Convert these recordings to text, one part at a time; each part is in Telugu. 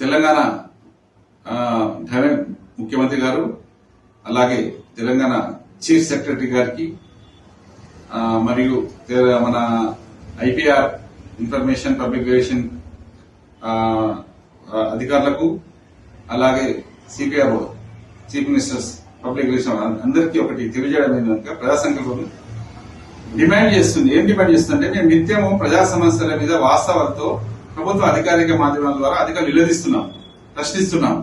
తెలంగాణ ఆ, ముఖ్యమంత్రి గారు అలాగే తెలంగాణ చీఫ్ సెక్రటరీ గారికి మరియు తె- మన ఐపీఆర్ ఇన్ఫర్మేషన్ పబ్లిక్ రిలేషన్ అధికారులకు అలాగే CPRO chief ministers public relation అందరికీ ఒకటి తెలియజేయడం ఏంటంటే ప్రజా సంకల్పం డిమాండ్ చేస్తుంది. ఏం డిమాండ్ చేస్తుందంటే మేము నిత్యము ప్రజా సమస్యల మీద వాస్తవాలతో ప్రభుత్వ అధికారిక మాధ్యమాల ద్వారా అధికారులు నిలదీస్తున్నాం ప్రశ్నిస్తున్నాం.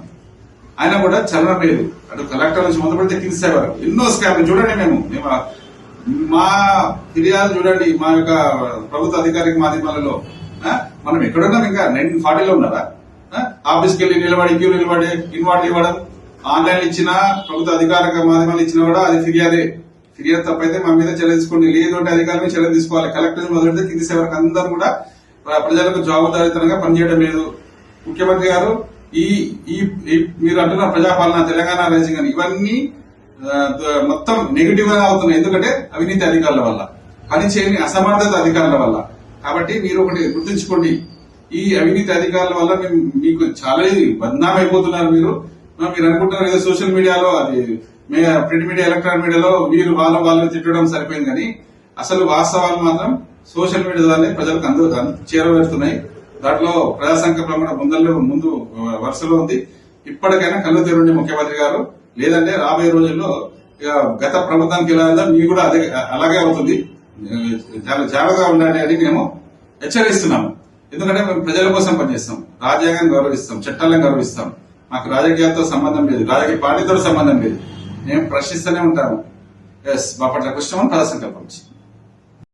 ఆయన కూడా చలనం లేదు. అటు కలెక్టర్ నుంచి మొదలు పెడితే కింది వరకు. ఎన్నో స్కామ్ చూడండి మేము. మేము మా ఫిర్యాదు చూడండి మా యొక్క ప్రభుత్వ అధికారిక మాధ్యమాలలో. మనం ఎక్కడున్నాం ఇంకా? నైన్టీన్ ఫార్టీలో ఉన్నారా? ఆఫీస్కి వెళ్ళి నిలబడి క్యూ నిలబడి ఇన్వాట్ ఇవ్వడం. ఆన్లైన్ ఇచ్చినా ప్రభుత్వ అధికారిక మాధ్యమాలు ఇచ్చినా కూడా అది ఫిర్యాదే. ఫిర్యాదు తప్పైతే మా మీద చర్య తీసుకోండి. లేదు అంటే అధికారులు చర్య తీసుకోవాలి. కలెక్టర్ మొదలెడితే కింది సేవలకు అందరూ కూడా ప్రజలకు జవాబుదారితనంగా పనిచేయడం లేదు. ముఖ్యమంత్రి గారు ఈ ఈ ఈ- మీరు అంటున్న ప్రజాపాలన తెలంగాణ రైజింగ్ అని ఇవన్నీ మొత్తం నెగిటివ్గా అవుతున్నాయి. ఎందుకంటే అవినీతి అధికారుల వల్ల పని చేయని అసమర్థత అధికారుల వల్ల. కాబట్టి మీరు ఒకటి గుర్తుంచుకోండి. ఈ అవినీతి అధికారుల వల్ల మేము మీకు చాలా బద్నాం అయిపోతున్నారు మీరు. మీరు అనుకుంటున్నారు ఏదో సోషల్ మీడియాలో అది ప్రింట్ మీడియా ఎలక్ట్రానిక్ మీడియాలో వీరు వాళ్ళ వాళ్ళని తిట్టడం సరిపోయింది కానీ అసలు వాస్తవాలు మాత్రం సోషల్ మీడియా ద్వారా ప్రజలకు అందరూ చేరవేస్తున్నాయి దాంట్లో ప్రజా సంకల్పం కూడా ముందల్లో ముందు వరుసలో ఉంది. ఇప్పటికైనా కళ్ళు తెరండి ముఖ్యమంత్రి గారు. లేదంటే రాబోయే రోజుల్లో గత ప్రభుత్వానికి ఎలా ఉందో మీకు కూడా అదే అలాగే అవుతుంది. చాలా జాగ్రత్తగా ఉండండి అని మేము హెచ్చరిస్తున్నాము. ఎందుకంటే మేము ప్రజల కోసం పనిచేస్తాం. రాజ్యాంగాన్ని గౌరవిస్తాం. చట్టాలను గౌరవిస్తాం. మాకు రాజకీయాలతో సంబంధం లేదు. రాజకీయ పార్టీతో సంబంధం లేదు. మేము ప్రశ్నిస్తూనే ఉంటాము. ఎస్ బాపట్ల కృష్ణ ప్రజా సంకల్పం